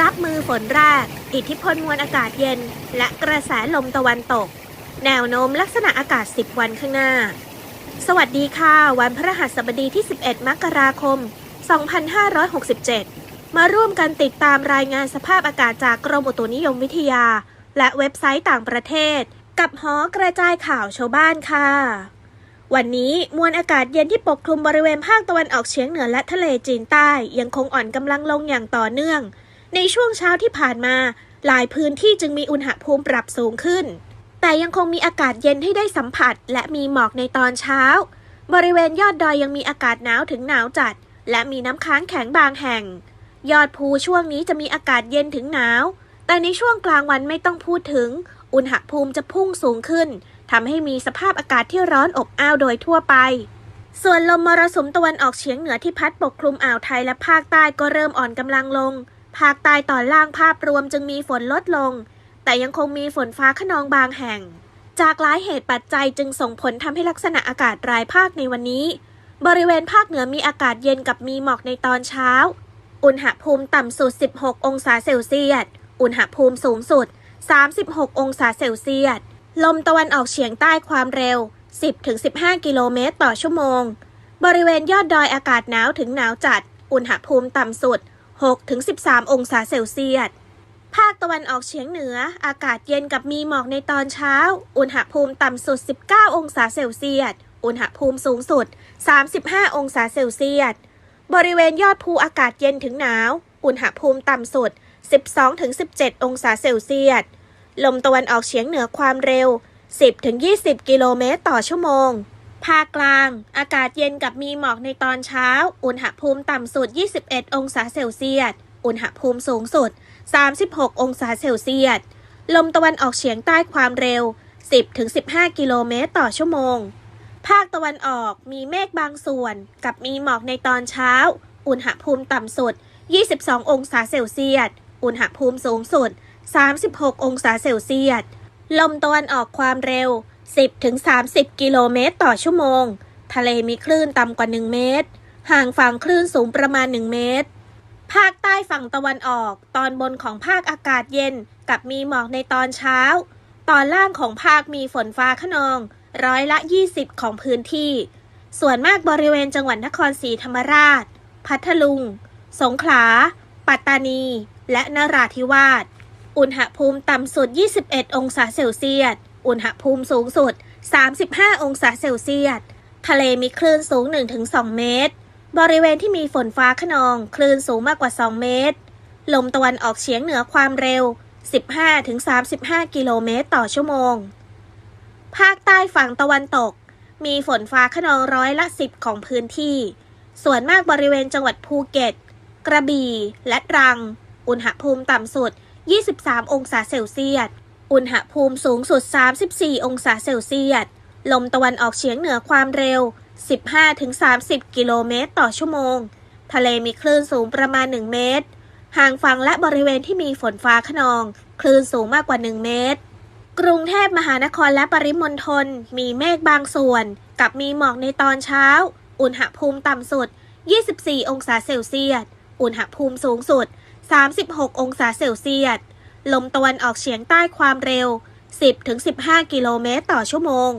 รับมือฝนแรก อิทธิพลมวลอากาศเย็น และกระแสลมตะวันตก แนวโน้มลักษณะอากาศ 10 วันข้างหน้า สวัสดีค่ะ วันพฤหัสบดีที่ 11 มกราคม 2567 มาร่วมกันติดตามรายงานสภาพอากาศจากกรมอุตุนิยมวิทยา และเว็บไซต์ต่างประเทศ กับหอกระจายข่าวชาวบ้านค่ะ วันนี้มวลอากาศเย็นที่ปกคลุมบริเวณภาคตะวันออกเฉียงเหนือและทะเลจีนใต้ ยังคงอ่อนกำลังลงอย่างต่อเนื่อง ในช่วงเช้าที่ผ่านมา หลายพื้นที่จึงมีอุณหภูมิปรับสูงขึ้น แต่ยังคงมีอากาศเย็นให้ได้สัมผัส และมีหมอกในตอนเช้า บริเวณยอดดอยยังมีอากาศหนาวถึงหนาวจัด และมีน้ำค้างแข็งบางแห่ง ยอดภูช่วงนี้จะมีอากาศเย็นถึงหนาว แต่ในช่วงกลางวันไม่ต้องพูดถึง อุณหภูมิจะพุ่งสูงขึ้นทำให้มีสภาพอากาศที่ร้อนอบอ้าวโดยทั่วไปส่วนลมมรสุมตะวันออกเฉียงเหนือที่พัดปกคลุมอ่าวไทยและภาคใต้ก็เริ่มอ่อนกำลังลง ภาคใต้ตอนล่างภาพรวมจึงมีฝนลดลง แต่ยังคงมีฝนฟ้าขนองบางแห่ง จากหลายเหตุปัจจัยจึงส่งผลทำให้ลักษณะอากาศรายภาคในวันนี้ บริเวณภาคเหนือมีอากาศเย็นกับมีหมอกในตอนเช้า อุณหภูมิต่ำสุด 16 องศาเซลเซียส อุณหภูมิสูงสุด 36 องศาเซลเซียส ลมตะวันออกเฉียงใต้ความเร็ว 10-15 กิโลเมตรต่อชั่วโมง บริเวณยอดดอยอากาศหนาวถึงหนาวจัด อุณหภูมิต่ำสุด 6-13 องศาเซลเซียส ภาคตะวันออกเฉียงเหนือ อากาศเย็นกับมีหมอกในตอนเช้า อุณหภูมิต่ำสุด 19 องศาเซลเซียส อุณหภูมิสูงสุด 35 องศาเซลเซียส บริเวณยอดภูอากาศเย็นถึงหนาว อุณหภูมิต่ำสุด 12-17 องศาเซลเซียส ลมตะวันออกเฉียงเหนือความเร็ว 10-20 กิโลเมตรต่อชั่วโมง ภาคกลาง อากาศเย็นกับมีหมอกในตอนเช้า อุณหภูมิต่ำสุด 21 องศาเซลเซียส อุณหภูมิสูงสุด 36 องศาเซลเซียส ลมตะวันออกเฉียงใต้ความเร็ว 10-15 กิโลเมตรต่อชั่วโมง ภาคตะวันออกมีเมฆบางส่วน กับมีหมอกในตอนเช้า อุณหภูมิต่ำสุด 22 องศาเซลเซียส อุณหภูมิสูงสุด 36 องศาเซลเซียส ลมตะวันออกความเร็ว 10-30 กิโลเมตรต่อชั่วโมง ทะเลมีคลื่นต่ำกว่า 1 เมตร ห่างฝั่งคลื่นสูงประมาณ 1 เมตร ภาคใต้ฝั่งตะวันออก ตอนบนของภาคอากาศเย็น กับมีหมอกในตอนเช้า ตอนล่างของภาคมีฝนฟ้าขนอง ร้อยละ 20 ของพื้นที่ ส่วนมากบริเวณจังหวัดนครศรีธรรมราช พัทลุง สงขลา ปัตตานี และนราธิวาส อุณหภูมิต่ำสุด 21 องศาเซลเซียส อุณหภูมิสูงสุด 35 องศาเซลเซียส ทะเลมีคลื่นสูง 1-2 เมตร บริเวณที่มีฝนฟ้าขนอง คลื่นสูงมากกว่า 2 เมตร ลมตะวันออกเฉียงเหนือความเร็ว 15-35 กิโลเมตรต่อชั่วโมง ภาคใต้ฝั่งตะวันตก มีฝนฟ้าขนองร้อยละ 10 ของพื้นที่ ส่วนมากบริเวณจังหวัดภูเก็ต กระบี่ และตรัง อุณหภูมิต่ำสุด 23 องศาเซลเซียส อุณหภูมิสูงสุด 34 องศาเซลเซียส ลมตะวันออกเฉียงเหนือความเร็ว 15-30 กิโลเมตรต่อชั่วโมง ทะเลมีคลื่นสูงประมาณ 1 เมตร ห่างฝั่งและบริเวณที่มีฝนฟ้าขนอง คลื่นสูงมากกว่า 1 เมตร กรุงเทพมหานครและปริมณฑลมีเมฆบางส่วน กับมีหมอกในตอนเช้า อุณหภูมิต่ำสุด 24 องศาเซลเซียส อุณหภูมิสูงสุด 36 องศาเซลเซียส ลมตะวันออกเฉียงใต้ความเร็ว 10-15 กิโลเมตรต่อชั่วโมง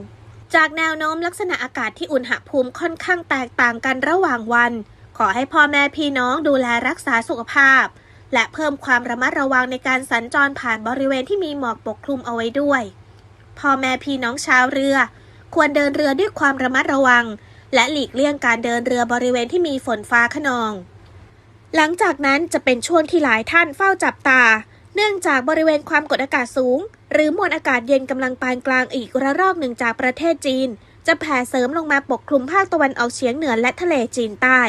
จากแนวโน้มลักษณะอากาศที่อุณหภูมิค่อนข้างแตกต่างกันระหว่างวัน ขอให้พ่อแม่พี่น้องดูแลรักษาสุขภาพ และเพิ่มความระมัดระวังในการสัญจรผ่านบริเวณที่มีหมอกปกคลุมเอาไว้ด้วย พ่อแม่พี่น้องชาวเรือ ควรเดินเรือด้วยความระมัดระวัง และหลีกเลี่ยงการเดินเรือบริเวณที่มีฝนฟ้าขนอง หลังจากนั้นจะเป็นช่วงที่หลายท่านเฝ้าจับตา เนื่องจากบริเวณความกดอากาศสูง หรือมวลอากาศเย็นกำลังปานกลางอีกระลอกหนึ่งจากประเทศจีน จะแผ่เสริมลงมาปกคลุมภาคตะวันออกเฉียงเหนือและทะเลจีนใต้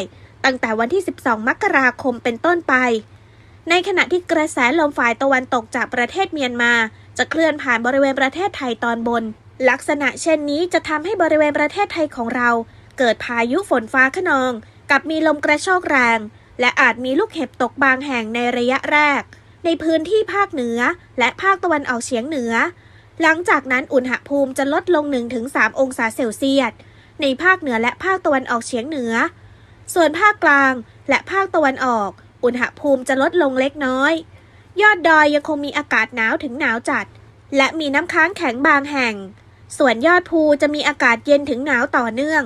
ตั้งแต่วันที่ 12 มกราคมเป็นต้นไป ในขณะที่กระแสลมฝ่ายตะวันตกจากประเทศเมียนมา จะเคลื่อนผ่านบริเวณประเทศไทยตอนบน ลักษณะเช่นนี้จะทำให้บริเวณประเทศไทยของเรา เกิดพายุฝนฟ้าขนอง กับมีลมกระโชกแรง และอาจมีลูกเห็บตกบางแห่งในระยะแรก ในพื้นที่ภาคเหนือ และภาคตะวันออกเฉียงเหนือ หลังจากนั้นอุณหภูมิจะลดลง 1-3 องศาเซลเซียส ในภาคเหนือและภาคตะวันออกเฉียงเหนือ ส่วนภาคกลางและภาคตะวันออก อุณหภูมิจะลดลงเล็กน้อย ยอดดอยยังคงมีอากาศหนาวถึงหนาวจัด และมีน้ำค้างแข็งบางแห่ง ส่วนยอดภูจะมีอากาศเย็นถึงหนาวต่อเนื่อง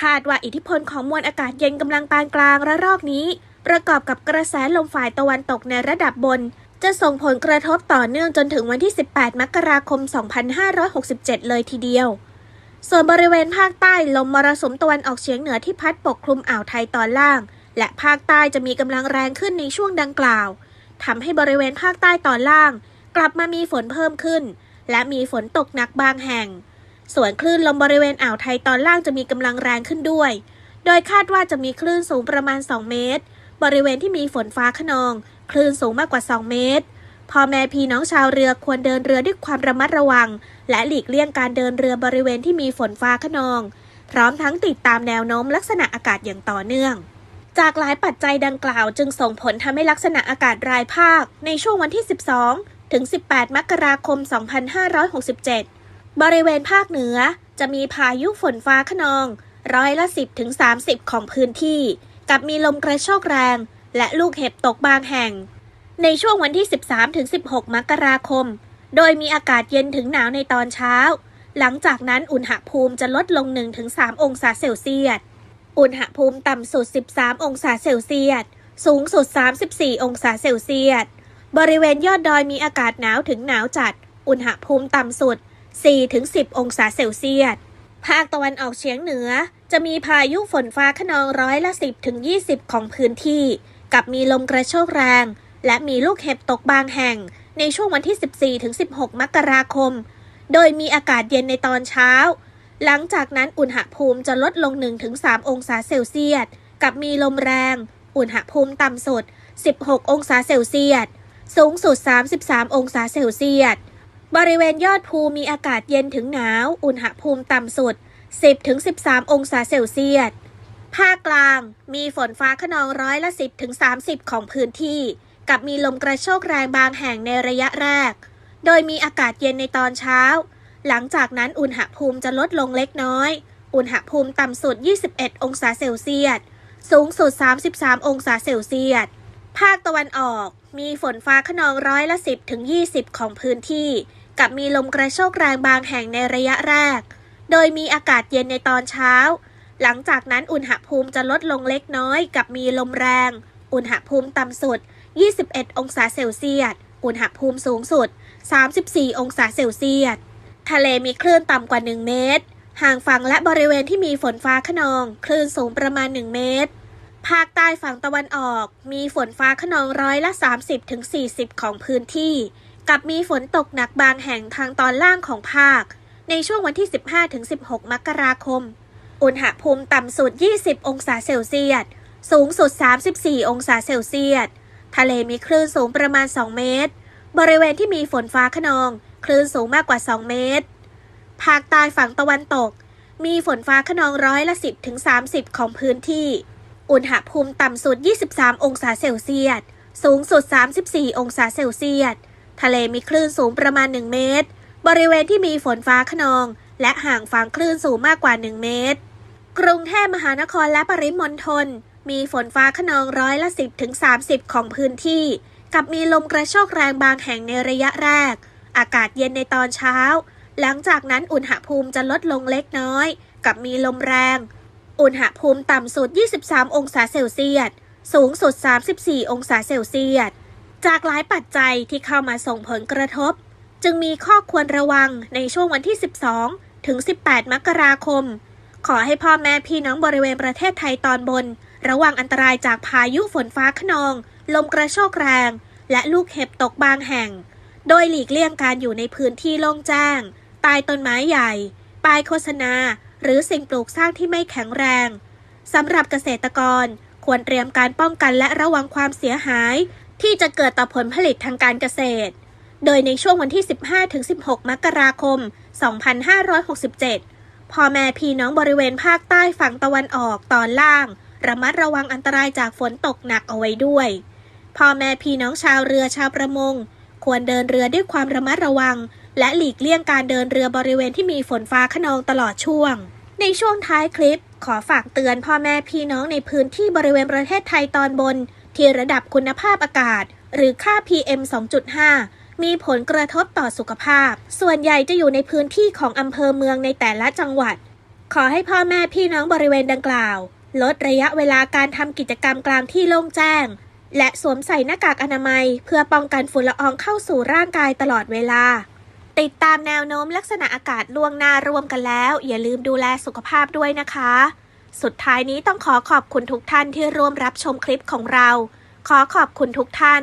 คาดว่าอิทธิพลของมวลอากาศเย็นกำลังปานกลางระลอกนี้ ประกอบกับกระแสลมฝ่ายตะวันตกในระดับบน จะส่งผลกระทบต่อเนื่องจนถึงวันที่ 18 มกราคม 2567 เลยทีเดียว ส่วนบริเวณภาคใต้ลมมรสุมตะวันออกเฉียงเหนือที่พัดปกคลุมอ่าวไทยตอนล่าง และภาคใต้จะมีกำลังแรงขึ้นในช่วงดังกล่าวทำให้บริเวณภาคใต้ตอนล่าง กลับมามีฝนเพิ่มขึ้น และมีฝนตกหนักบางแห่ง ส่วนคลื่นลมบริเวณอ่าวไทยตอนล่างจะมีกำลังแรงขึ้นด้วย โดยคาดว่าจะมีคลื่นสูงประมาณ 2 เมตร บริเวณที่มีฝนฟ้าขนอง คลื่นสูงมากกว่า 2 เมตร พ่อแม่พี่น้องชาวเรือควรเดินเรือด้วยความระมัดระวัง และหลีกเลี่ยงการเดินเรือบริเวณที่มีฝนฟ้าขนอง พร้อมทั้งติดตามแนวโน้มลักษณะอากาศอย่างต่อเนื่องจากหลายปัจจัยดังกล่าวจึงส่งผลทำให้ลักษณะอากาศรายภาค ในช่วงวันที่ 12 ถึง 18 มกราคม 2567 บริเวณภาคเหนือจะมีพายุฝนฟ้าขนอง ร้อยละ 10 ถึง 30 ของพื้นที่ กับมีลมกระโชกแรง และลูกเห็บตกบางแห่ง ในช่วงวันที่ 13-16 มกราคม โดยมีอากาศเย็นถึงหนาวในตอนเช้า หลังจากนั้นอุณหภูมิจะลดลง 1-3 องศาเซลเซียส อุณหภูมิต่ำสุด 13 องศาเซลเซียส สูงสุด 34 องศาเซลเซียส บริเวณยอดดอยมีอากาศหนาวถึงหนาวจัด อุณหภูมิต่ำสุด 4-10 องศาเซลเซียส ภาคตะวันออกเฉียงเหนือ จะมีพายุฝนฟ้าขนองร้อยละ 10ถึง20 ของพื้นที่ กับมีลมกระโชกแรง และมีลูกเห็บตกบางแห่ง ในช่วงวันที่ 14ถึง16 มกราคม โดยมีอากาศเย็นในตอนเช้า หลังจากนั้นอุณหภูมิจะลดลง 1-3 องศาเซลเซียส กับมีลมแรง อุณหภูมิต่ำสุด 16 องศาเซลเซียส สูงสุด 33 องศาเซลเซียส บริเวณยอดภูมีอากาศเย็นถึงหนาว อุณหภูมิต่ำสุด 10-13 องศาเซลเซียส ภาคกลางมีฝนฟ้าขนองร้อยละ 10-30 ของพื้นที่ กับมีลมกระโชกแรงบางแห่งในระยะแรก โดยมีอากาศเย็นในตอนเช้า หลังจากนั้นอุณหภูมิจะลดลงเล็กน้อย อุณหภูมิต่ำสุด 21 องศาเซลเซียส สูงสุด 33 องศาเซลเซียส ภาคตะวันออกมีฝนฟ้าขนองร้อยละ 10ถึง20 ของพื้นที่ กับมีลมกระโชกแรงบางแห่งในระยะแรก โดยมีอากาศเย็นในตอนเช้า หลังจากนั้นอุณหภูมิจะลดลงเล็กน้อยกับมีลมแรง อุณหภูมิต่ำสุด 21 องศาเซลเซียส อุณหภูมิสูงสุด 34 องศาเซลเซียส ทะเลมีคลื่นต่ำกว่า 1 เมตร ห่างฝั่งและบริเวณที่มีฝนฟ้าขนอง คลื่นสูงประมาณ 1 เมตร ภาคใต้ฝั่งตะวันออก มีฝนฟ้าขนองร้อยละ 30-40 ของพื้นที่ กับมีฝนตกหนักบางแห่งทางตอนล่างของภาค ในช่วงวันที่ 15-16 มกราคม อุณหภูมิต่ำสุด 20 องศาเซลเซียส สูงสุด 34 องศาเซลเซียส ทะเลมีคลื่นสูงประมาณ 2 เมตร บริเวณที่มีฝนฟ้าขนอง คลื่นสูงมากกว่า 2 เมตร ภาคใต้ฝั่งตะวันตก มีฝนฟ้าขนองร้อยละ 10ถึง30 ของพื้นที่ อุณหภูมิต่ำสุด 23 องศาเซลเซียส สูงสุด 34 องศาเซลเซียส ทะเลมีคลื่นสูงประมาณ 1 เมตร บริเวณที่มีฝนฟ้าขนอง และห่างฝั่งคลื่นสูงมากกว่า 1 เมตร กรุงเทพมหานครและปริมณฑลมีฝนฟ้าขนองร้อยละ 10ถึง30 ของพื้นที่ กับมีลมกระโชกแรงบางแห่งในระยะแรก อากาศเย็นในตอนเช้า หลังจากนั้นอุณหภูมิจะลดลงเล็กน้อย กับมีลมแรง อุณหภูมิต่ำสุด 23 องศาเซลเซียส สูงสุด 34 องศาเซลเซียส จากหลายปัจจัยที่เข้ามาส่งผลกระทบ จึงมีข้อควรระวังในช่วงวันที่ 12 ถึง 18 มกราคม ขอให้พ่อแม่พี่น้องบริเวณประเทศไทยตอนบน ระวังอันตรายจากพายุฝนฟ้าขนอง ลมกระโชกแรง และลูกเห็บตกบางแห่ง โดยหลีกเลี่ยงการอยู่ในพื้นที่โล่งแจ้ง ใต้ต้นไม้ใหญ่ ป้ายโฆษณา หรือสิ่งปลูกสร้างที่ไม่แข็งแรงสำหรับเกษตรกรควรเตรียมการป้องกันและระวังความเสียหาย ที่จะเกิดต่อผลผลิตทางการเกษตร โดยในช่วงวันที่ 15-16 มกราคม 2567 พ่อแม่พี่น้องบริเวณภาคใต้ฝั่งตะวันออกตอนล่าง ระมัดระวังอันตรายจากฝนตกหนักเอาไว้ด้วย พ่อแม่พี่น้องชาวเรือชาวประมง ควรเดินเรือด้วยความระมัดระวัง และหลีกเลี่ยงการเดินเรือบริเวณที่มีฝนฟ้าขนองตลอดช่วง ในช่วงท้ายคลิป ขอฝากเตือนพ่อแม่พี่น้องในพื้นที่บริเวณประเทศไทยตอนบน ที่ระดับคุณภาพอากาศ หรือค่า PM 2.5 มีผลกระทบต่อสุขภาพ ส่วนใหญ่จะอยู่ในพื้นที่ของอำเภอเมืองในแต่ละจังหวัด ขอให้พ่อแม่พี่น้องบริเวณดังกล่าว ลดระยะเวลาการทำกิจกรรมกลางที่โล่งแจ้ง และสวมใส่หน้ากากอนามัย เพื่อป้องกันฝุ่นละอองเข้าสู่ร่างกายตลอดเวลา ติดตามแนวโน้มลักษณะอากาศล่วงหน้าร่วมกันแล้ว อย่าลืมดูแลสุขภาพด้วยนะคะ สุดท้ายนี้ต้องขอขอบคุณทุกท่านที่ร่วมรับชมคลิปของเรา ขอขอบคุณทุกท่าน